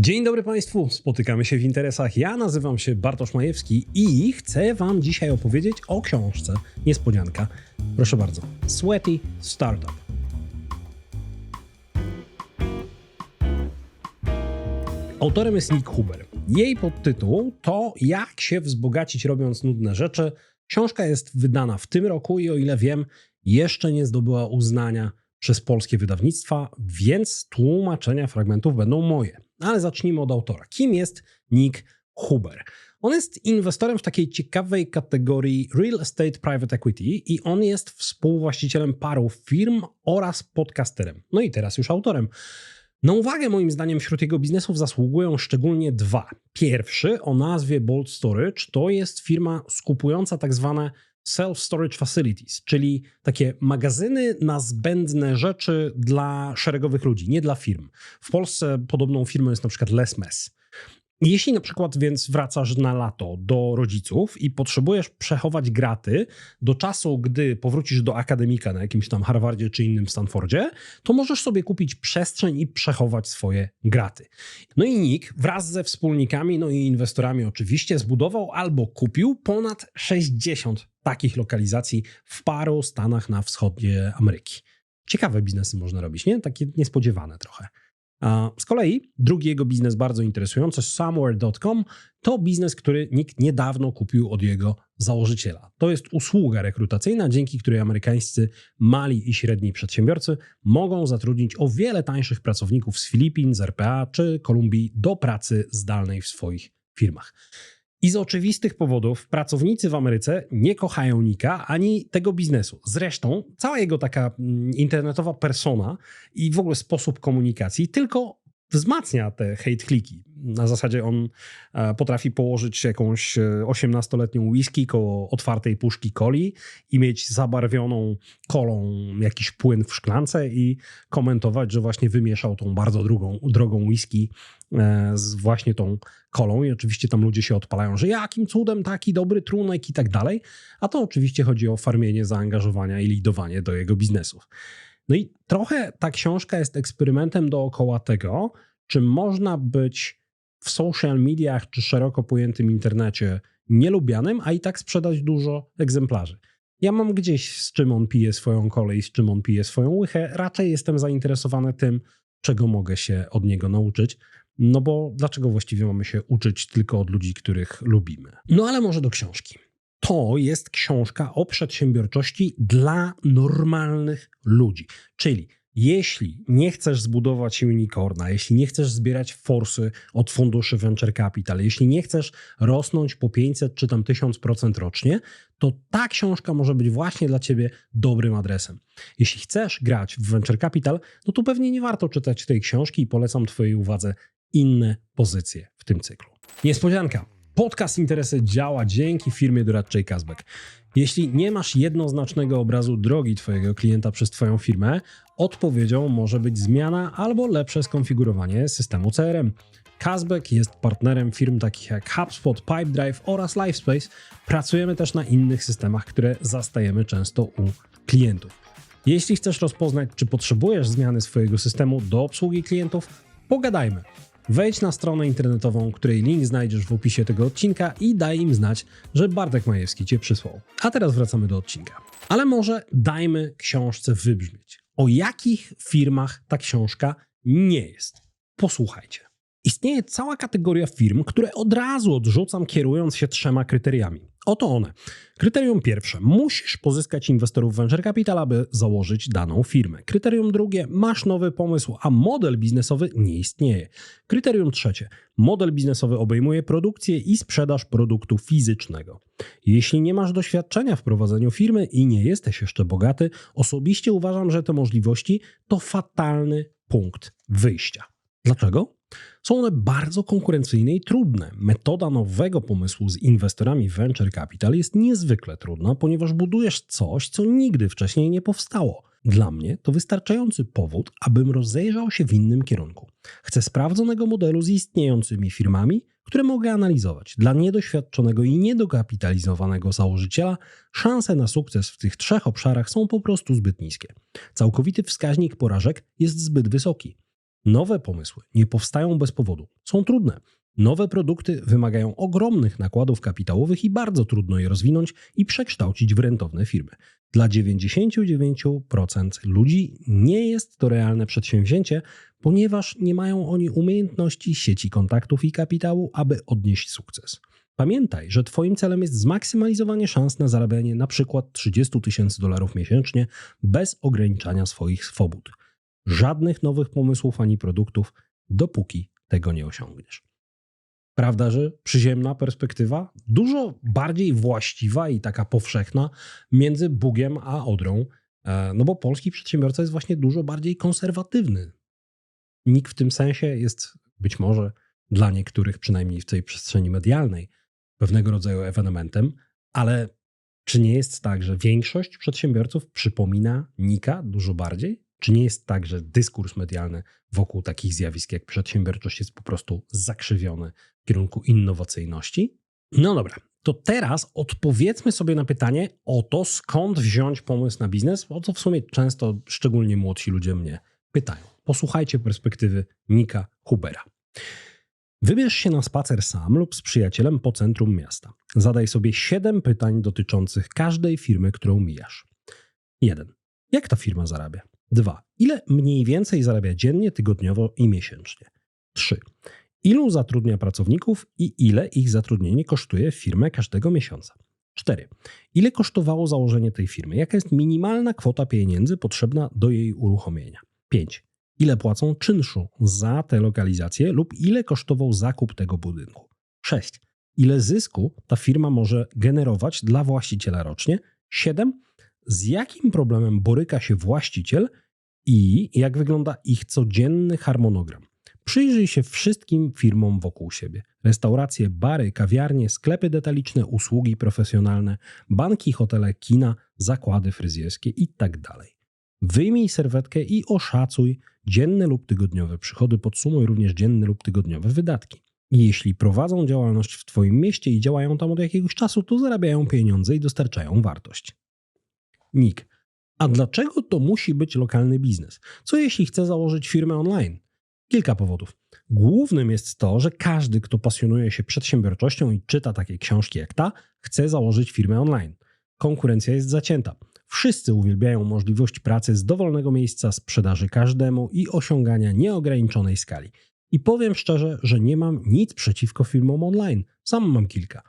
Dzień dobry Państwu, spotykamy się w interesach. Ja nazywam się Bartosz Majewski i chcę Wam dzisiaj opowiedzieć o książce. Niespodzianka. Proszę bardzo. Sweaty Startup. Autorem jest Nick Huber. Jej podtytuł to Jak się wzbogacić robiąc nudne rzeczy. Książka jest wydana w tym roku i o ile wiem, jeszcze nie zdobyła uznania przez polskie wydawnictwa, więc tłumaczenia fragmentów będą moje. Ale zacznijmy od autora. Kim jest Nick Huber? On jest inwestorem w takiej ciekawej kategorii Real Estate Private Equity i on jest współwłaścicielem paru firm oraz podcasterem. No i teraz już autorem. Na uwagę moim zdaniem wśród jego biznesów zasługują szczególnie dwa. Pierwszy o nazwie Bold Storage to jest firma skupująca tak zwane self-storage facilities, czyli takie magazyny na zbędne rzeczy dla szeregowych ludzi, nie dla firm. W Polsce podobną firmą jest na przykład Les Mes. Jeśli na przykład więc wracasz na lato do rodziców i potrzebujesz przechować graty do czasu, gdy powrócisz do akademika na jakimś tam Harvardzie czy innym Stanfordzie, to możesz sobie kupić przestrzeń i przechować swoje graty. No i Nick wraz ze wspólnikami, no i inwestorami oczywiście zbudował albo kupił ponad 60 takich lokalizacji w paru stanach na wschodzie Ameryki. Ciekawe biznesy można robić, nie? Takie niespodziewane trochę. Z kolei drugi jego biznes bardzo interesujący, Somewhere.com, to biznes, który nikt niedawno kupił od jego założyciela. To jest usługa rekrutacyjna, dzięki której amerykańscy mali i średni przedsiębiorcy mogą zatrudnić o wiele tańszych pracowników z Filipin, z RPA czy Kolumbii do pracy zdalnej w swoich firmach. I z oczywistych powodów pracownicy w Ameryce nie kochają Nika ani tego biznesu. Zresztą cała jego taka mm, internetowa persona i w ogóle sposób komunikacji tylko wzmacnia te hate kliki. Na zasadzie on e, potrafi położyć jakąś 18-letnią whisky koło otwartej puszki coli i mieć zabarwioną kolą jakiś płyn w szklance i komentować, że właśnie wymieszał tą bardzo drugą, drogą whisky e, z właśnie tą kolą i oczywiście tam ludzie się odpalają, że jakim cudem taki dobry trunek i tak dalej, a to oczywiście chodzi o farmienie zaangażowania i lidowanie do jego biznesów. No i trochę ta książka jest eksperymentem dookoła tego, czy można być w social mediach czy szeroko pojętym internecie nielubianym, a i tak sprzedać dużo egzemplarzy. Ja mam gdzieś z czym on pije swoją kolej, z czym on pije swoją łychę. Raczej jestem zainteresowany tym, czego mogę się od niego nauczyć. No bo dlaczego właściwie mamy się uczyć tylko od ludzi, których lubimy? No ale może do książki to jest książka o przedsiębiorczości dla normalnych ludzi. Czyli jeśli nie chcesz zbudować unicorna, jeśli nie chcesz zbierać forsy od funduszy venture capital, jeśli nie chcesz rosnąć po 500 czy tam 1000% rocznie, to ta książka może być właśnie dla ciebie dobrym adresem. Jeśli chcesz grać w venture capital, no to pewnie nie warto czytać tej książki i polecam twojej uwadze inne pozycje w tym cyklu. Niespodzianka. Podcast Interesy działa dzięki firmie doradczej Kazbek. Jeśli nie masz jednoznacznego obrazu drogi Twojego klienta przez Twoją firmę, odpowiedzią może być zmiana albo lepsze skonfigurowanie systemu CRM. Kazbek jest partnerem firm takich jak HubSpot, Pipedrive oraz Livespace. Pracujemy też na innych systemach, które zastajemy często u klientów. Jeśli chcesz rozpoznać, czy potrzebujesz zmiany swojego systemu do obsługi klientów, pogadajmy. Wejdź na stronę internetową, której link znajdziesz w opisie tego odcinka i daj im znać, że Bartek Majewski Cię przysłał. A teraz wracamy do odcinka. Ale może dajmy książce wybrzmieć. O jakich firmach ta książka nie jest? Posłuchajcie. Istnieje cała kategoria firm, które od razu odrzucam, kierując się trzema kryteriami. Oto one. Kryterium pierwsze. Musisz pozyskać inwestorów venture capital, aby założyć daną firmę. Kryterium drugie. Masz nowy pomysł, a model biznesowy nie istnieje. Kryterium trzecie. Model biznesowy obejmuje produkcję i sprzedaż produktu fizycznego. Jeśli nie masz doświadczenia w prowadzeniu firmy i nie jesteś jeszcze bogaty, osobiście uważam, że te możliwości to fatalny punkt wyjścia. Dlaczego? Są one bardzo konkurencyjne i trudne. Metoda nowego pomysłu z inwestorami venture capital jest niezwykle trudna, ponieważ budujesz coś, co nigdy wcześniej nie powstało. Dla mnie to wystarczający powód, abym rozejrzał się w innym kierunku. Chcę sprawdzonego modelu z istniejącymi firmami, które mogę analizować. Dla niedoświadczonego i niedokapitalizowanego założyciela szanse na sukces w tych trzech obszarach są po prostu zbyt niskie. Całkowity wskaźnik porażek jest zbyt wysoki. Nowe pomysły nie powstają bez powodu. Są trudne. Nowe produkty wymagają ogromnych nakładów kapitałowych i bardzo trudno je rozwinąć i przekształcić w rentowne firmy. Dla 99% ludzi nie jest to realne przedsięwzięcie, ponieważ nie mają oni umiejętności, sieci kontaktów i kapitału, aby odnieść sukces. Pamiętaj, że Twoim celem jest zmaksymalizowanie szans na zarabianie przykład 30 tysięcy dolarów miesięcznie bez ograniczania swoich swobód. Żadnych nowych pomysłów ani produktów, dopóki tego nie osiągniesz. Prawda, że przyziemna perspektywa dużo bardziej właściwa i taka powszechna między Bugiem a Odrą, e, no bo polski przedsiębiorca jest właśnie dużo bardziej konserwatywny. Nikt w tym sensie jest być może dla niektórych, przynajmniej w tej przestrzeni medialnej, pewnego rodzaju ewenementem, ale czy nie jest tak, że większość przedsiębiorców przypomina Nika dużo bardziej? Czy nie jest tak, że dyskurs medialny wokół takich zjawisk jak przedsiębiorczość jest po prostu zakrzywiony w kierunku innowacyjności? No dobra, to teraz odpowiedzmy sobie na pytanie o to, skąd wziąć pomysł na biznes, o co w sumie często szczególnie młodsi ludzie mnie pytają. Posłuchajcie perspektywy Nika Hubera. Wybierz się na spacer sam lub z przyjacielem po centrum miasta. Zadaj sobie siedem pytań dotyczących każdej firmy, którą mijasz. 1. Jak ta firma zarabia? 2. Ile mniej więcej zarabia dziennie, tygodniowo i miesięcznie? 3. Ilu zatrudnia pracowników i ile ich zatrudnienie kosztuje firmę każdego miesiąca? 4. Ile kosztowało założenie tej firmy? Jaka jest minimalna kwota pieniędzy potrzebna do jej uruchomienia? 5. Ile płacą czynszu za tę lokalizację lub ile kosztował zakup tego budynku? 6. Ile zysku ta firma może generować dla właściciela rocznie? 7 z jakim problemem boryka się właściciel i jak wygląda ich codzienny harmonogram. Przyjrzyj się wszystkim firmom wokół siebie: restauracje, bary, kawiarnie, sklepy detaliczne, usługi profesjonalne, banki, hotele, kina, zakłady fryzjerskie itd. Tak Wyjmij serwetkę i oszacuj dzienne lub tygodniowe przychody, podsumuj również dzienne lub tygodniowe wydatki. Jeśli prowadzą działalność w Twoim mieście i działają tam od jakiegoś czasu, to zarabiają pieniądze i dostarczają wartość. A dlaczego to musi być lokalny biznes? Co jeśli chcę założyć firmę online? Kilka powodów. Głównym jest to, że każdy, kto pasjonuje się przedsiębiorczością i czyta takie książki jak ta, chce założyć firmę online. Konkurencja jest zacięta. Wszyscy uwielbiają możliwość pracy z dowolnego miejsca, sprzedaży każdemu i osiągania nieograniczonej skali. I powiem szczerze, że nie mam nic przeciwko firmom online. Sam mam kilka.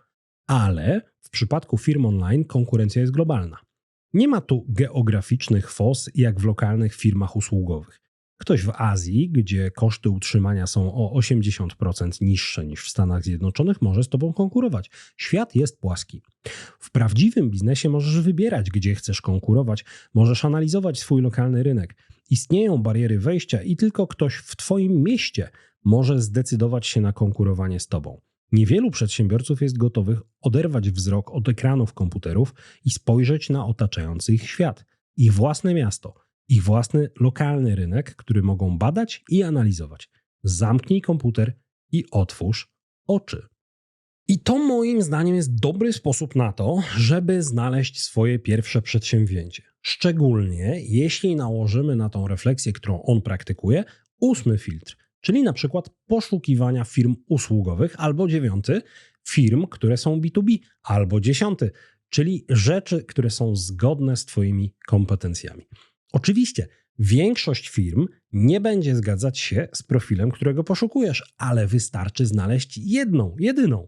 Ale w przypadku firm online konkurencja jest globalna. Nie ma tu geograficznych fos jak w lokalnych firmach usługowych. Ktoś w Azji, gdzie koszty utrzymania są o 80% niższe niż w Stanach Zjednoczonych, może z tobą konkurować. Świat jest płaski. W prawdziwym biznesie możesz wybierać, gdzie chcesz konkurować, możesz analizować swój lokalny rynek. Istnieją bariery wejścia i tylko ktoś w twoim mieście może zdecydować się na konkurowanie z tobą. Niewielu przedsiębiorców jest gotowych oderwać wzrok od ekranów komputerów i spojrzeć na otaczający ich świat, ich własne miasto, ich własny lokalny rynek, który mogą badać i analizować. Zamknij komputer i otwórz oczy. I to moim zdaniem jest dobry sposób na to, żeby znaleźć swoje pierwsze przedsięwzięcie. Szczególnie jeśli nałożymy na tą refleksję, którą on praktykuje, ósmy filtr, czyli na przykład poszukiwania firm usługowych, albo dziewiąty, firm, które są B2B, albo dziesiąty, czyli rzeczy, które są zgodne z Twoimi kompetencjami. Oczywiście, większość firm nie będzie zgadzać się z profilem, którego poszukujesz, ale wystarczy znaleźć jedną, jedyną.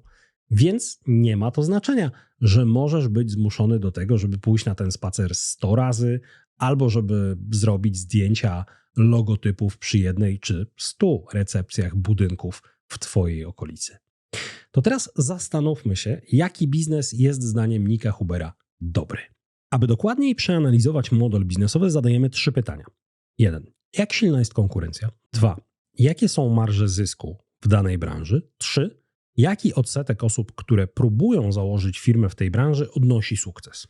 Więc nie ma to znaczenia, że możesz być zmuszony do tego, żeby pójść na ten spacer 100 razy, albo żeby zrobić zdjęcia logotypów przy jednej czy stu recepcjach budynków w Twojej okolicy. To teraz zastanówmy się, jaki biznes jest zdaniem Nika Hubera dobry. Aby dokładniej przeanalizować model biznesowy, zadajemy trzy pytania. 1. Jak silna jest konkurencja? 2. Jakie są marże zysku w danej branży? 3. Jaki odsetek osób, które próbują założyć firmę w tej branży, odnosi sukces?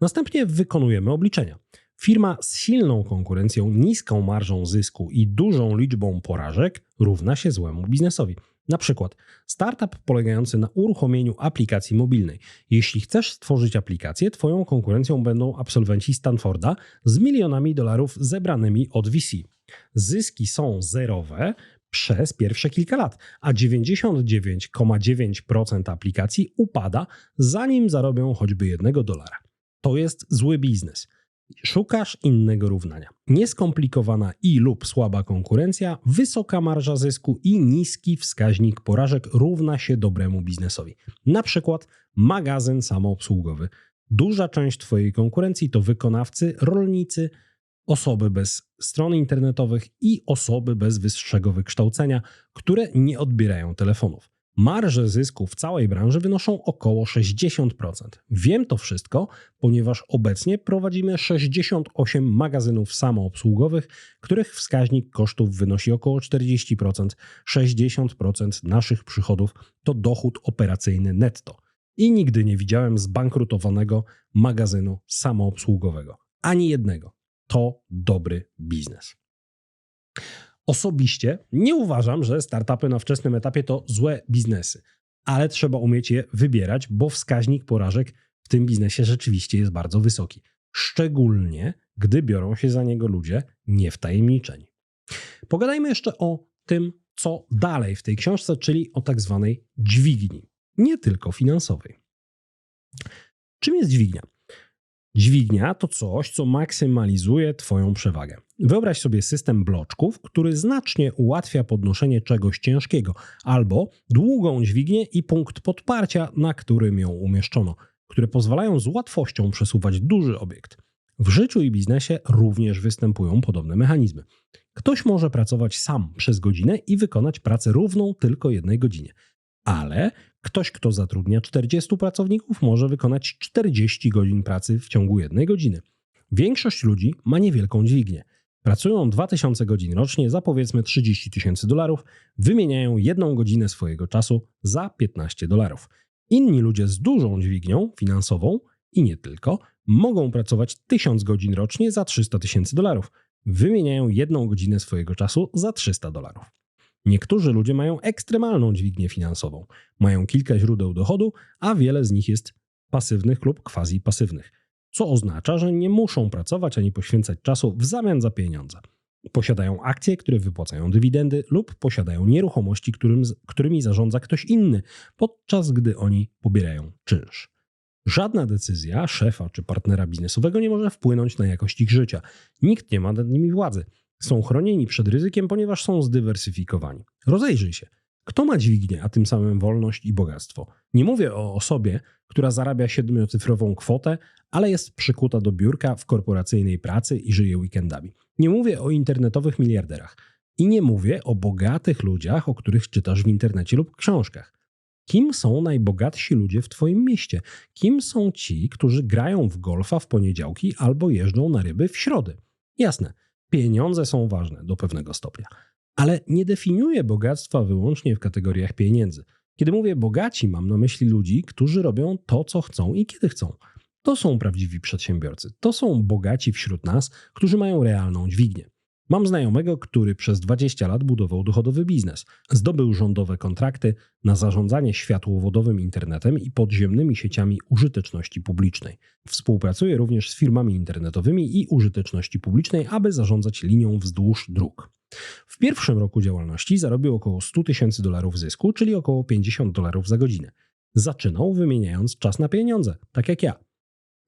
Następnie wykonujemy obliczenia. Firma z silną konkurencją, niską marżą zysku i dużą liczbą porażek równa się złemu biznesowi. Na przykład startup polegający na uruchomieniu aplikacji mobilnej. Jeśli chcesz stworzyć aplikację, twoją konkurencją będą absolwenci Stanforda z milionami dolarów zebranymi od VC. Zyski są zerowe przez pierwsze kilka lat, a 99,9% aplikacji upada, zanim zarobią choćby jednego dolara. To jest zły biznes. Szukasz innego równania. Nieskomplikowana i lub słaba konkurencja, wysoka marża zysku i niski wskaźnik porażek równa się dobremu biznesowi. Na przykład magazyn samoobsługowy. Duża część Twojej konkurencji to wykonawcy, rolnicy, osoby bez stron internetowych i osoby bez wyższego wykształcenia, które nie odbierają telefonów. Marże zysku w całej branży wynoszą około 60%. Wiem to wszystko, ponieważ obecnie prowadzimy 68 magazynów samoobsługowych, których wskaźnik kosztów wynosi około 40%. 60% naszych przychodów to dochód operacyjny netto. I nigdy nie widziałem zbankrutowanego magazynu samoobsługowego. Ani jednego. To dobry biznes. Osobiście nie uważam, że startupy na wczesnym etapie to złe biznesy, ale trzeba umieć je wybierać, bo wskaźnik porażek w tym biznesie rzeczywiście jest bardzo wysoki. Szczególnie, gdy biorą się za niego ludzie niewtajemniczeni. Pogadajmy jeszcze o tym, co dalej w tej książce, czyli o tak zwanej dźwigni, nie tylko finansowej. Czym jest dźwignia? Dźwignia to coś, co maksymalizuje Twoją przewagę. Wyobraź sobie system bloczków, który znacznie ułatwia podnoszenie czegoś ciężkiego, albo długą dźwignię i punkt podparcia, na którym ją umieszczono, które pozwalają z łatwością przesuwać duży obiekt. W życiu i biznesie również występują podobne mechanizmy. Ktoś może pracować sam przez godzinę i wykonać pracę równą tylko jednej godzinie ale ktoś, kto zatrudnia 40 pracowników, może wykonać 40 godzin pracy w ciągu jednej godziny. Większość ludzi ma niewielką dźwignię. Pracują 2000 godzin rocznie za powiedzmy 30 tysięcy dolarów, wymieniają jedną godzinę swojego czasu za 15 dolarów. Inni ludzie z dużą dźwignią finansową i nie tylko mogą pracować 1000 godzin rocznie za 300 tysięcy dolarów. Wymieniają jedną godzinę swojego czasu za 300 dolarów. Niektórzy ludzie mają ekstremalną dźwignię finansową, mają kilka źródeł dochodu, a wiele z nich jest pasywnych lub quasi-pasywnych, co oznacza, że nie muszą pracować ani poświęcać czasu w zamian za pieniądze. Posiadają akcje, które wypłacają dywidendy, lub posiadają nieruchomości, którym, którymi zarządza ktoś inny, podczas gdy oni pobierają czynsz. Żadna decyzja szefa czy partnera biznesowego nie może wpłynąć na jakość ich życia. Nikt nie ma nad nimi władzy. Są chronieni przed ryzykiem, ponieważ są zdywersyfikowani. Rozejrzyj się. Kto ma dźwignię, a tym samym wolność i bogactwo? Nie mówię o osobie, która zarabia siedmiocyfrową kwotę, ale jest przykuta do biurka w korporacyjnej pracy i żyje weekendami. Nie mówię o internetowych miliarderach. I nie mówię o bogatych ludziach, o których czytasz w internecie lub książkach. Kim są najbogatsi ludzie w Twoim mieście? Kim są ci, którzy grają w golfa w poniedziałki albo jeżdżą na ryby w środy? Jasne, Pieniądze są ważne do pewnego stopnia, ale nie definiuję bogactwa wyłącznie w kategoriach pieniędzy. Kiedy mówię bogaci, mam na myśli ludzi, którzy robią to, co chcą i kiedy chcą. To są prawdziwi przedsiębiorcy. To są bogaci wśród nas, którzy mają realną dźwignię. Mam znajomego, który przez 20 lat budował dochodowy biznes. Zdobył rządowe kontrakty na zarządzanie światłowodowym internetem i podziemnymi sieciami użyteczności publicznej. Współpracuje również z firmami internetowymi i użyteczności publicznej, aby zarządzać linią wzdłuż dróg. W pierwszym roku działalności zarobił około 100 tysięcy dolarów zysku, czyli około 50 dolarów za godzinę. Zaczynał wymieniając czas na pieniądze, tak jak ja.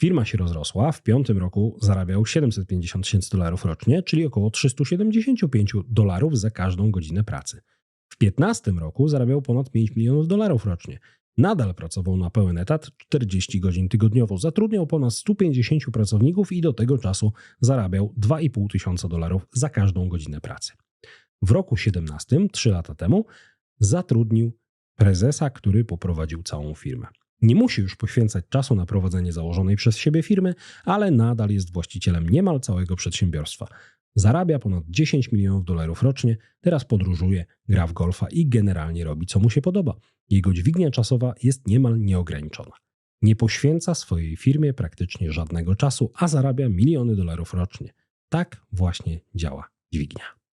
Firma się rozrosła, w piątym roku zarabiał 750 tysięcy dolarów rocznie, czyli około 375 dolarów za każdą godzinę pracy. W 15 roku zarabiał ponad 5 milionów dolarów rocznie. Nadal pracował na pełen etat 40 godzin tygodniowo, zatrudniał ponad 150 pracowników i do tego czasu zarabiał 2,5 tysiąca dolarów za każdą godzinę pracy. W roku 17, 3 lata temu, zatrudnił prezesa, który poprowadził całą firmę. Nie musi już poświęcać czasu na prowadzenie założonej przez siebie firmy, ale nadal jest właścicielem niemal całego przedsiębiorstwa. Zarabia ponad 10 milionów dolarów rocznie, teraz podróżuje, gra w golfa i generalnie robi co mu się podoba. Jego dźwignia czasowa jest niemal nieograniczona. Nie poświęca swojej firmie praktycznie żadnego czasu, a zarabia miliony dolarów rocznie. Tak właśnie działa dźwignia.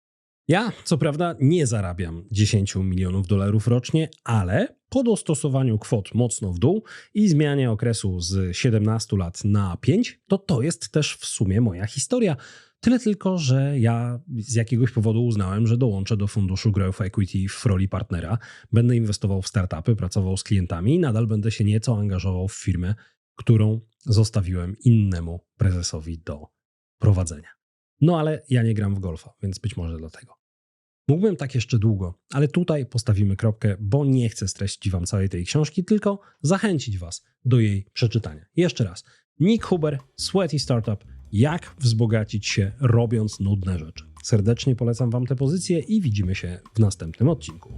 Ja, co prawda, nie zarabiam 10 milionów dolarów rocznie, ale po dostosowaniu kwot mocno w dół i zmianie okresu z 17 lat na 5, to to jest też w sumie moja historia. Tyle tylko, że ja z jakiegoś powodu uznałem, że dołączę do funduszu Growth Equity w roli partnera. Będę inwestował w startupy, pracował z klientami i nadal będę się nieco angażował w firmę, którą zostawiłem innemu prezesowi do prowadzenia. No ale ja nie gram w golfa, więc być może dlatego. Mógłbym tak jeszcze długo, ale tutaj postawimy kropkę, bo nie chcę streścić Wam całej tej książki, tylko zachęcić Was do jej przeczytania. Jeszcze raz. Nick Huber, Sweaty Startup. Jak wzbogacić się robiąc nudne rzeczy. Serdecznie polecam Wam tę pozycję i widzimy się w następnym odcinku.